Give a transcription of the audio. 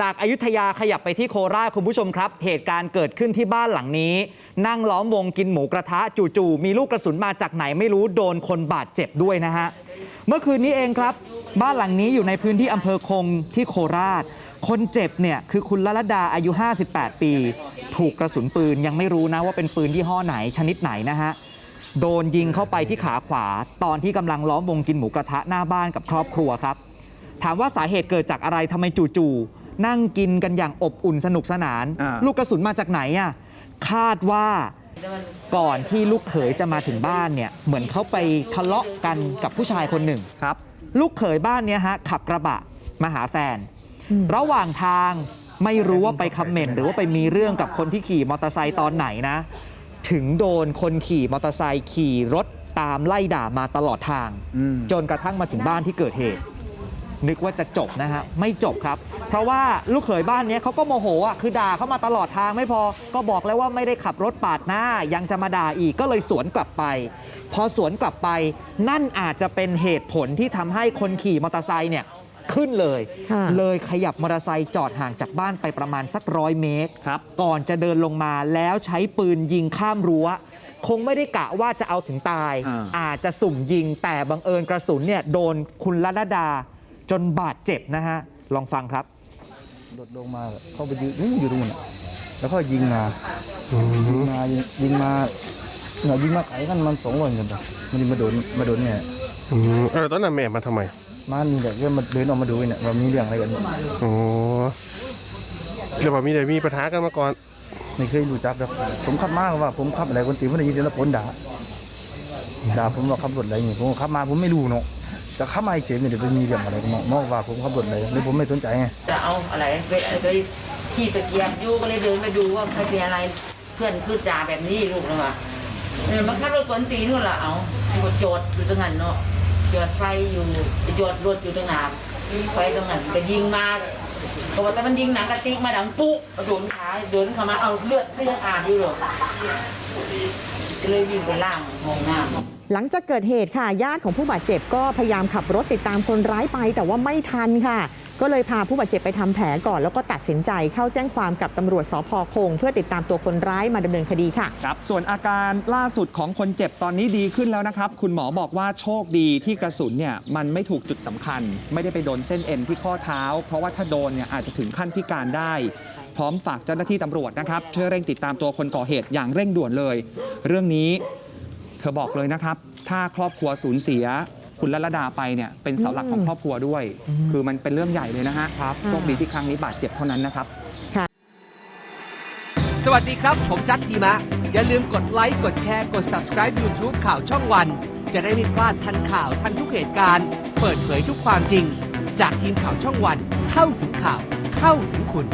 จากอายุทยาขยับไปที่โคราชคุณผู้ชมครับ เหตุการณ์เกิดขึ้นที่บ้านหลังนี้ นั่งล้อมวงกินหมูกระทะจู่ๆมีลูกกระสุนมาจากไหนไม่รู้โดนคนบาดเจ็บด้วยนะฮะ เมื่อคืนนี้เองครับ บ้านหลังนี้อยู่ในพื้นที่อำเภอคงที่โคราช คนเจ็บเนี่ยคือคุณลลดาอายุ 58 ปี ถูกกระสุนปืนยังไม่รู้นะว่าเป็นปืนยี่ห้อไหนชนิดไหนนะฮะโดนยิงเข้าไปที่ขาขวา ตอนที่กำลังล้อมวงกินหมูกระทะหน้าบ้านกับครอบครัวครับ ถามว่าสาเหตุเกิดจากอะไรทำไมจู่ๆ นั่งกินกันอย่างอบอุ่นสนุกสนาน อ่า ลูกกระสุนมาจากไหนอะคาดว่าก่อนที่ลูกเขยจะมาถึงบ้านเนี่ยเหมือนเขาไปทะเลาะกันกับผู้ชายคนหนึ่ง ครับ ลูกเขยบ้านเนี้ยฮะขับกระบะมาหาแฟน ระหว่างทางไม่รู้ว่าไปคอมเมนต์หรือว่าไปมีเรื่องกับคนที่ขี่มอเตอร์ไซค์ตอนไหนนะ ถึงโดนคนขี่มอเตอร์ไซค์ขี่รถตามไล่ด่ามาตลอดทาง อืม จนกระทั่งมาถึงบ้านที่เกิดเหตุ นึกว่าจะจบนะฮะไม่จบครับ เพราะว่าลูกเขยบ้านเนี้ยเขาก็โมโหอะคือด่าเขามาตลอดทางไม่พอ ก็บอกแล้วว่าไม่ได้ขับรถปาดหน้ายังจะมาด่าอีกก็เลยสวนกลับไป พอสวนกลับไป นั่นอาจจะเป็นเหตุผลที่ทำให้คนขี่มอเตอร์ไซค์เนี่ยขึ้นเลยค่ะเลยขยับมอเตอร์ไซค์จอดห่างจากบ้านไปประมาณสักร้อยเมตรครับก่อนจะเดินลงมาแล้วใช้ปืนยิงข้ามรั้ว คงไม่ได้กะว่าจะเอาถึงตายอ่าอาจจะสุ่มยิงแต่บังเอิญกระสุนเนี่ยโดนคุณลดา จนบาดเจ็บนะฮะ ลองฟังครับ โดดลงมาเข้าไปยืนอยู่ตรงนั้นน่ะแล้วก็ยิงมายิงมายิงยิงมาเนี่ยยิงมาไกลกันมันสองวันกันปะมันยิงมาโดนมาโดนเนี่ยอืมเออตอนนั้นแม่มาทำไม มานี่แหละก็มาเดินออกมาดูเนี่ยว่ามีเรื่องอะไรกันอ๋อเดี๋ยวว่ามีแต่มีปัญหากันมาก่อน ไม่เคยรู้จักครับผมขับมาว่า ผมขับอะไรคนตีผมได้ยินเสียงตะโกนด่าด่าผมว่าขับรถอะไรอย่างงี้ผมก็ขับมาผมไม่รู้เนาะ แต่ขับมาเฉยๆเนี่ยเดี๋ยวไปมีเรื่องอะไรกันมองว่าผมขับรถอะไรเลยผมไม่สนใจไงจะเอาอะไรไปไปขี่ตะเกียบอยู่ก็เลยเดินไปดูว่าใครเป็นอะไรเพื่อนคือจ่าแบบนี้ลูกนะว่าเนี่ยมาขับรถกวนตีนู่นละเอาก็จอดอยู่ตรงนั้นเนาะจอดไฟอยู่จอดรถอยู่ตรงนั้นไฟตรงนั้นก็ยิงมา ก็ว่าแต่มันยิงหนังกระติกมาดังปุ๊โดนขาเดินเข้ามาเอาเลือดก็ยังอาบอยู่หรอกเลยวิ่งไปล่างห้องน้ำหลังจากเกิดเหตุค่ะญาติของผู้บาดเจ็บก็พยายามขับรถติดตามคนร้ายไป แต่ว่าไม่ทันค่ะ ก็เลยพาผู้บาดเจ็บไปทำแผลก่อน แล้วก็ตัดสินใจเข้าแจ้งความกับตำรวจสพคง เพื่อติดตามตัวคนร้ายมาดำเนินคดีค่ะครับส่วนอาการล่าสุดของคนเจ็บตอนนี้ดีขึ้นแล้วนะครับ คุณหมอบอกว่าโชคดีที่กระสุนเนี่ยมันไม่ถูกจุดสำคัญ ไม่ได้ไปโดนเส้นเอ็นที่ข้อเท้า เพราะว่าถ้าโดนเนี่ยอาจจะถึงขั้นพิการได้พร้อมฝากเจ้าหน้าที่ตำรวจนะครับช่วยเร่งติดตามตัวคนก่อเหตุอย่างเร่งด่วนเลย เรื่องนี้เธอบอกเลยนะครับ ถ้าครอบครัวสูญเสีย คุณลลดาไปเนี่ยเป็นเสาหลักของครอบครัวด้วย คือมันเป็นเรื่องใหญ่เลยนะฮะครับโชคดีที่ครั้งนี้บาดเจ็บเท่านั้นนะครับ สวัสดีครับ ผมจัดทีมะ อย่าลืมกดไลค์ กดแชร์ กด subscribe YouTube ข่าวช่องวัน จะได้ไม่พลาดทันข่าวทันทุกเหตุการณ์ เปิดเผยทุกความจริง จากทีมข่าวช่องวัน เข้าถึงข่าว เข้าถึงคุณ